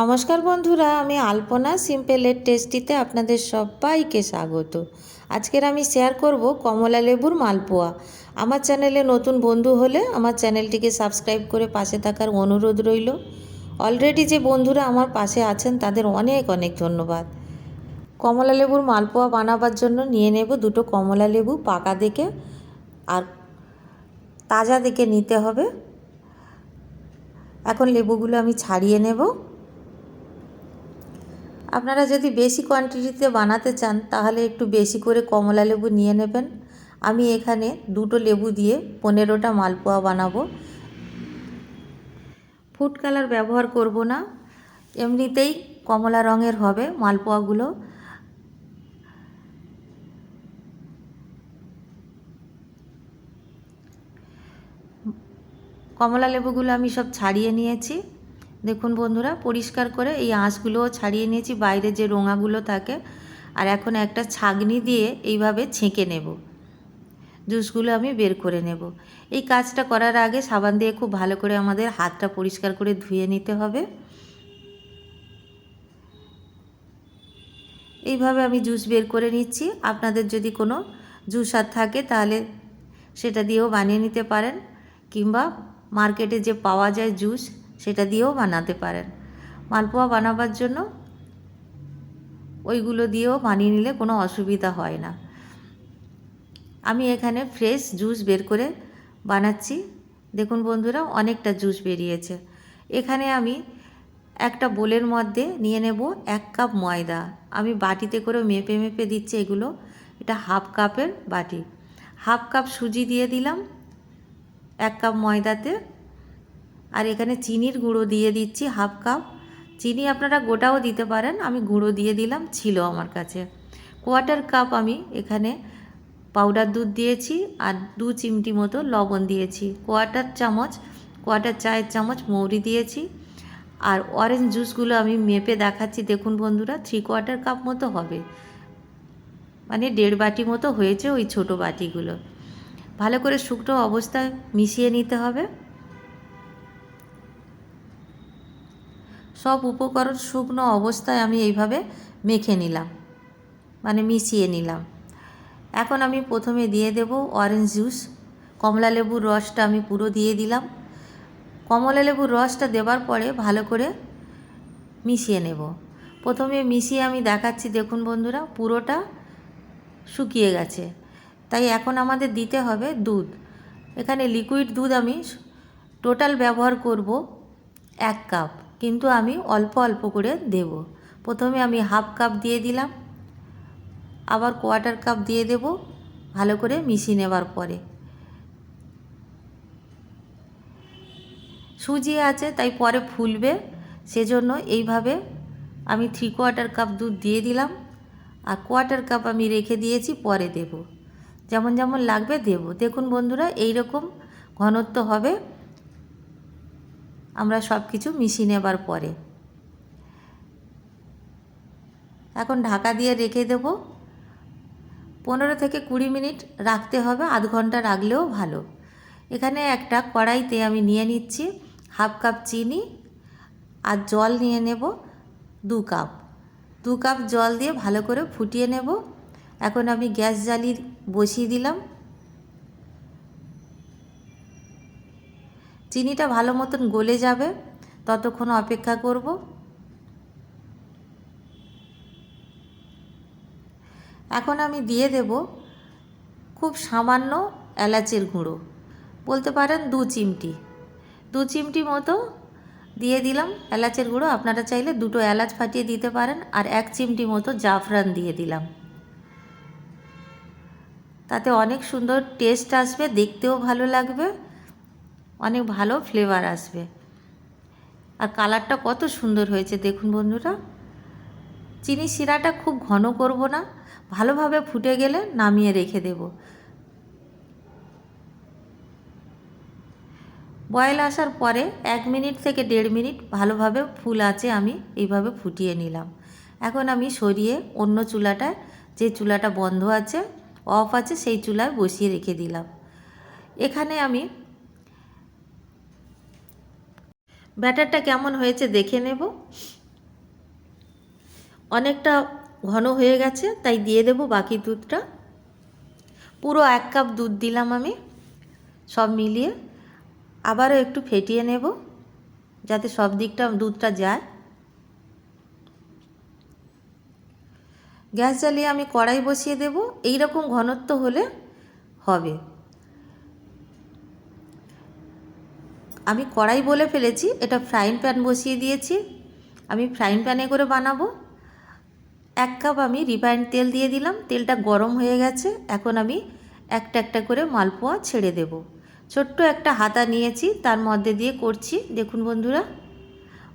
নমস্কার বন্ধুরা, আমি আলপনা সিম্পলের টেস্টিতে আপনাদের সবাইকে স্বাগত। আজকের আমি শেয়ার করব কমলা লেবুর মালপোয়া। আমার চ্যানেলে নতুন বন্ধু হলে আমার চ্যানেলটিকে সাবস্ক্রাইব করে পাশে থাকার অনুরোধ রইল। অলরেডি যে বন্ধুরা আমার পাশে আছেন, তাদের অনেক অনেক ধন্যবাদ। কমলা লেবুর মালপোয়া বানাবার জন্য নিয়ে নেব দুটো কমলা লেবু পাকা দেখে, আর তাজা দেখে নিতে হবে। এখন লেবুগুলো আমি ছাড়িয়ে নেব। আপনারা যদি বেশি কোয়ান্টিটিতে বানাতে চান, তাহলে একটু বেশি করে কমলা লেবু নিয়ে নেবেন। আমি এখানে দুটো লেবু দিয়ে পনেরোটা মালপোয়া বানাবো। ফুড কালার ব্যবহার করব না। এমনিতেই কমলা রঙের হবে মালপোয়াগুলো। কমলা লেবুগুলো আমি সব ছাড়িয়ে নিয়েছি। দেখুন বন্ধুরা, পরিষ্কার করে এই আঁশগুলোও ছাড়িয়ে নিয়েছি, বাইরে যে রোঙাগুলো থাকে। আর এখন একটা ছাগনি দিয়ে এইভাবে ছেঁকে নেব। জুসগুলো আমি বের করে নেব। এই কাজটা করার আগে সাবান দিয়ে খুব ভালো করে আমাদের হাতটা পরিষ্কার করে ধুয়ে নিতে হবে। এইভাবে আমি জুস বের করে নিচ্ছি। আপনাদের যদি কোনো জুস আর থাকে তাহলে সেটা দিয়েও বানিয়ে নিতে পারেন। কিংবা মার্কেটে যে পাওয়া যায় জুস সেটা দিয়েও বানাতে পারেন। মালপোয়া বানাবার জন্য ওইগুলো দিয়েও বানিয়ে নিলে কোনো অসুবিধা হয় না। আমি এখানে ফ্রেশ জুস বের করে বানাচ্ছি। দেখুন বন্ধুরা, অনেকটা জুস বেরিয়েছে। এখানে আমি একটা বোলের মধ্যে নিয়ে নেব এক কাপ ময়দা। আমি বাটিতে করে মেপে মেপে দিচ্ছি এগুলো। এটা হাফ কাপের বাটি। হাফ কাপ সুজি দিয়ে দিলাম। এক কাপ ময়দাতে আর এখানে চিনির গুঁড়ো দিয়ে দিচ্ছি হাফ কাপ। চিনি আপনারা গোটাও দিতে পারেন, আমি গুঁড়ো দিয়ে দিলাম, ছিল আমার কাছে। কোয়ার্টার কাপ আমি এখানে পাউডার দুধ দিয়েছি আর দু চিমটি মতো লবণ দিয়েছি। কোয়ার্টার চামচ কোয়ার্টার চায়ের চামচ মৌরি দিয়েছি। আর অরেঞ্জ জুসগুলো আমি মেপে দেখাচ্ছি, দেখুন বন্ধুরা থ্রি কোয়ার্টার কাপ মতো হবে। মানে দেড় বাটি মতো হয়েছে ওই ছোট বাটিগুলো। ভালো করে শুকনো অবস্থায় মিশিয়ে নিতে হবে। সব উপকরণ শুকনো অবস্থায় আমি এইভাবে মেখে নিলাম মানে মিশিয়ে নিলাম। এখন আমি প্রথমে দিয়ে দেব অরেঞ্জ জুস কমলা লেবুর রসটা আমি পুরো দিয়ে দিলাম। কমলা লেবুর রসটা দেওয়ার পরে ভালো করে মিশিয়ে নেব। প্রথমে মিশিয়ে আমি দেখাচ্ছি, দেখুন বন্ধুরা, পুরোটা শুকিয়ে গেছে। তাই এখন আমাদের দিতে হবে দুধ। এখানে লিকুইড দুধ আমি টোটাল ব্যবহার করব এক কাপ। কিন্তু আমি অল্প অল্প করে দেব। প্রথমে আমি হাফ কাপ দিয়ে দিলাম। আবার কোয়ার্টার কাপ দিয়ে দেব, ভালো করে মিশিয়ে নেবার পরে। সুজি আছে, তাই পরে ফুলবে। সেজন্য এইভাবে আমি থ্রি কোয়ার্টার কাপ দুধ দিয়ে দিলাম। আর কোয়ার্টার কাপ আমি রেখে দিয়েছি, পরে দেব। যেমন যেমন লাগবে দেব। দেখুন বন্ধুরা এই রকম ঘনত্ব হবে। আমরা সব কিছু মিশিয়ে নেবার পরে। এখন ঢাকা দিয়ে রেখে দেব। পনেরো থেকে কুড়ি মিনিট রাখতে হবে, আধ ঘণ্টা রাখলেও ভালো। এখানে একটা কড়াইতে আমি নিয়ে নিচ্ছি হাফ কাপ চিনি আর জল নিয়ে নেব দু কাপ। দু কাপ জল দিয়ে ভালো করে ফুটিয়ে নেব। এখন আমি গ্যাস জ্বালি বসিয়ে দিলাম। চিনিটা ভালো মতন গলে যাবে, ততক্ষণ অপেক্ষা করব। এখন আমি দিয়ে দেব খুব সামান্য এলাচের গুঁড়ো, বলতে পারেন দু চিমটি। দু চিমটি মতো দিয়ে দিলাম এলাচের গুঁড়ো, আপনারা চাইলে দুটো এলাচ ফাটিয়ে দিতে পারেন, আর এক চিমটি মতো জাফরান দিয়ে দিলাম। তাতে অনেক সুন্দর টেস্ট আসবে, দেখতেও ভালো লাগবে। অনেক ভালো ফ্লেভার আসবে। আর কালারটা কত সুন্দর হয়েছে, দেখুন বন্ধুরা। চিনি শিরাটা খুব ঘন করব না, ভালোভাবে ফুটে গেলে নামিয়ে রেখে দেব। বয়েল আসার পরে এক মিনিট থেকে দেড় মিনিট ভালোভাবে ফুল আছে আমি এইভাবে ফুটিয়ে নিলাম। এখন আমি সরিয়ে অন্য চুলাটায় যে চুলাটা বন্ধ আছে অফ আছে, সেই চুলায় বসিয়ে রেখে দিলাম। এখানে আমি ব্যাটারটা কেমন হয়েছে দেখে নেব। অনেকটা ঘন হয়ে গেছে, তাই দিয়ে দেব বাকি দুধটা। পুরো এক কাপ দুধ দিলাম আমি, সব মিলিয়ে। আবারও একটু ফেটিয়ে নেব, যাতে সব দিকটা দুধটা যায়। গ্যাস জ্বালিয়ে আমি কড়াই বসিয়ে দেব এই রকম ঘনত্ব হলে হবে। আমি কড়াই বলে ফেলেছি, এটা ফ্রাইং প্যান বসিয়ে দিয়েছি। আমি ফ্রাইং প্যানে করে বানাবো। এক কাপ আমি রিফাইন্ড তেল দিয়ে দিলাম, তেলটা গরম হয়ে গেছে। এখন আমি একটা একটা করে মালপোয়া ছেড়ে দেব। ছোট্ট একটা হাতা নিয়েছি, তার মধ্যে দিয়ে করছি। দেখুন বন্ধুরা,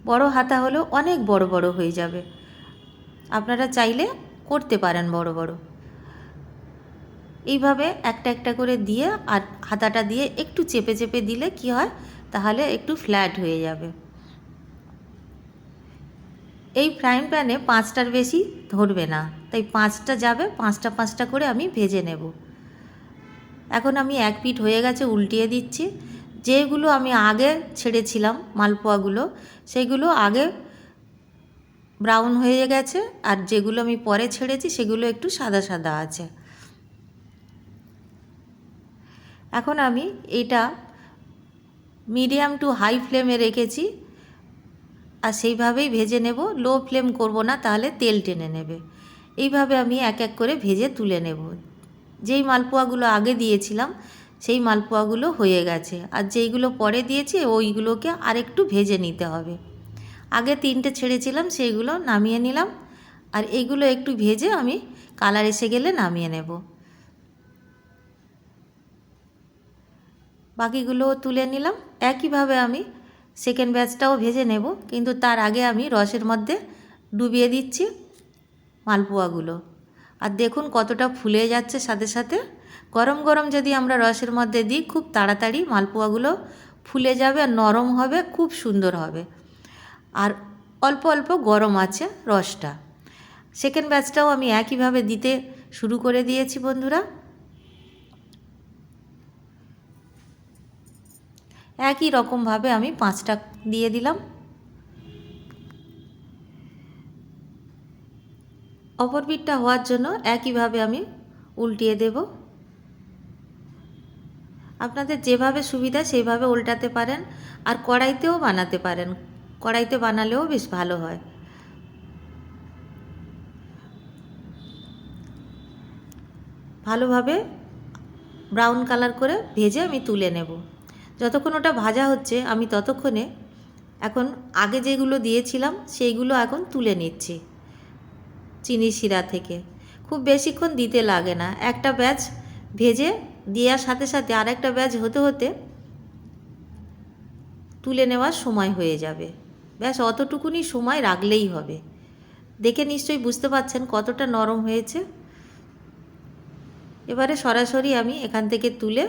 বড় হাতা হলেও অনেক বড় বড় হয়ে যাবে। আপনারা চাইলে করতে পারেন বড় বড়। এইভাবে একটা একটা করে দিয়ে আর হাতাটা দিয়ে একটু চেপে চেপে দিলে কি হয় তাহলে একটু ফ্ল্যাট হয়ে যাবে। এই ফ্রাইং প্যানে পাঁচটার বেশি ধরবে না। তাই পাঁচটা যাবে, পাঁচটা পাঁচটা করে আমি ভেজে নেব। এখন আমি এক পিঠ হয়ে গেছে, উল্টিয়ে দিচ্ছি। যেগুলো আমি আগে ছেড়েছিলাম, মালপোয়াগুলো, সেগুলো আগে ব্রাউন হয়ে গেছে। আর যেগুলো আমি পরে ছেড়েছি, সেগুলো একটু সাদা সাদা আছে। এখন আমি এটা মিডিয়াম টু হাই ফ্লেমে রেখেছি। আর সেইভাবেই ভেজে নেব। লো ফ্লেম করব না, তাহলে তেল টেনে নেবে। এইভাবে আমি এক এক করে ভেজে তুলে নেব। যেই মালপোয়াগুলো আগে দিয়েছিলাম, সেই মালপোয়াগুলো হয়ে গেছে। আর যেইগুলো পরে দিয়েছি, ওইগুলোকে আরেকটু ভেজে নিতে হবে। আগে তিনটে ছেড়েছিলাম, সেইগুলো নামিয়ে নিলাম। আর এইগুলো একটু ভেজে আমি কালার এসে গেলে নামিয়ে নেব। বাকিগুলোও তুলে নিলাম। একইভাবে আমি সেকেন্ড ব্যাচটাও ভেজে নেব, কিন্তু তার আগে আমি রসের মধ্যে ডুবিয়ে দিচ্ছি মালপোয়াগুলো। আর দেখুন কতটা ফুলে যাচ্ছে সাথে সাথে। গরম গরম যদি আমরা রসের মধ্যে দিই, খুব তাড়াতাড়ি মালপোয়াগুলো ফুলে যাবে আর নরম হবে, খুব সুন্দর হবে। আর অল্প অল্প গরম আছে রসটা। সেকেন্ড ব্যাচটাও আমি একইভাবে দিতে শুরু করে দিয়েছি বন্ধুরা। একই রকমভাবে আমি পাঁচটা দিয়ে দিলাম। অপর পিঠটা হওয়ার জন্য একইভাবে আমি উল্টিয়ে দেব। আপনাদের যেভাবে সুবিধা সেইভাবে উল্টাতে পারেন আর কড়াইতেও বানাতে পারেন। কড়াইতে বানালেও বেশ ভালো হয়। ভালোভাবে ব্রাউন কালার করে ভেজে আমি তুলে নেব। যতক্ষণ ওটা ভাজা হচ্ছে, আমি ততক্ষণে এখন আগে যেগুলো দিয়েছিলাম, সেইগুলো এখন তুলে নিচ্ছি চিনি শিরা থেকে। খুব বেশিক্ষণ দিতে লাগে না। একটা ব্যাচ ভেজে দেওয়ার সাথে সাথে আরেকটা ব্যাচ হতে হতে তুলে নেওয়ার সময় হয়ে যাবে। ব্যাস, অতটুকুনি সময় রাখলেই হবে। দেখে নিশ্চয়ই বুঝতে পারছেন কতটা নরম হয়েছে। এবারে সরাসরি আমি এখান থেকে তুলে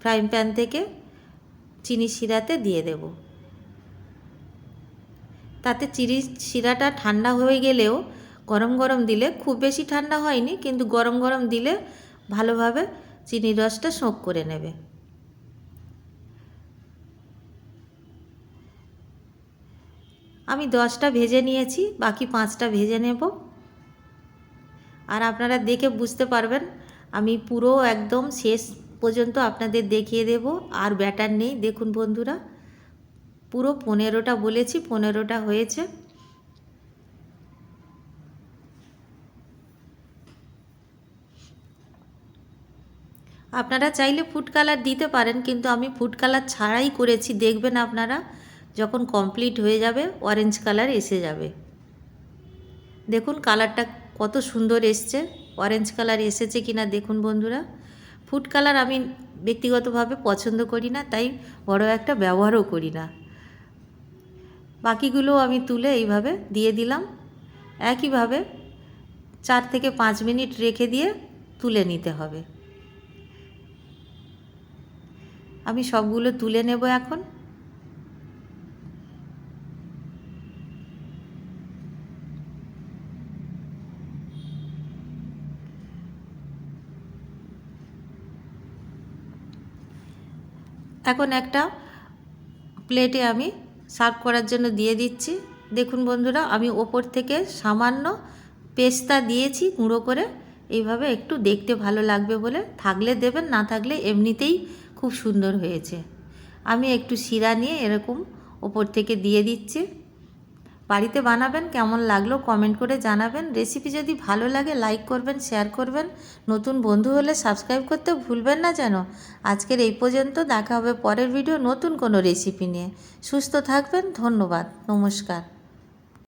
ফ্রাইং প্যান থেকে চিনি শিরাতে দিয়ে দেব। তাতে চিনি শিরাটা ঠান্ডা হয়ে গেলেও গরম গরম দিলে খুব বেশি ঠান্ডা হয়নি, কিন্তু গরম গরম দিলে ভালোভাবে চিনির রসটা শোঁক করে নেবে। আমি দশটা ভেজে নিয়েছি, বাকি পাঁচটা ভেজে নেব। আর আপনারা দেখে বুঝতে পারবেন, আমি পুরো একদম শেষ পর্যন্ত আপনাদের দেখিয়ে দেব, আর ব্যাটার নেই। দেখুন বন্ধুরা, পুরো পনেরোটা বলেছি, পনেরোটা হয়েছে। আপনারা চাইলে ফুড কালার দিতে পারেন, কিন্তু আমি ফুড কালার ছাড়াই করেছি। দেখবেন আপনারা, যখন কমপ্লিট হয়ে যাবে, অরেঞ্জ কালার এসে যাবে। দেখুন কালারটা কত সুন্দর এসছে, অরেঞ্জ কালার এসেছে কিনা দেখুন বন্ধুরা। ফুড কালার আমি ব্যক্তিগতভাবে পছন্দ করি না, তাই বড় একটা ব্যবহারও করি না। বাকিগুলো আমি তুলে এইভাবে দিয়ে দিলাম। একইভাবে চার থেকে পাঁচ মিনিট রেখে দিয়ে তুলে নিতে হবে। আমি সবগুলো তুলে নেব এখন। এখন একটা প্লেটে আমি সার্ভ করার জন্য দিয়ে দিচ্ছি। দেখুন বন্ধুরা, আমি ওপর থেকে সামান্য পেস্তা দিয়েছি গুঁড়ো করে। এইভাবে একটু দেখতে ভালো লাগবে বলে। থাকলে দেবেন, না থাকলে এমনিতেই খুব সুন্দর হয়েছে। আমি একটু শিরা নিয়ে এরকম ওপর থেকে দিয়ে দিচ্ছি। বাড়িতে বানাবেন, কেমন লাগল কমেন্ট করে জানাবেন। রেসিপি যদি ভালো লাগে লাইক করবেন শেয়ার করবেন। নতুন বন্ধু হলে সাবস্ক্রাইব করতে ভুলবেন না যেন। আজকের এই পর্যন্ত, দেখা হবে পরের ভিডিও নতুন কোনো রেসিপি নিয়ে। সুস্থ থাকবেন, ধন্যবাদ, নমস্কার।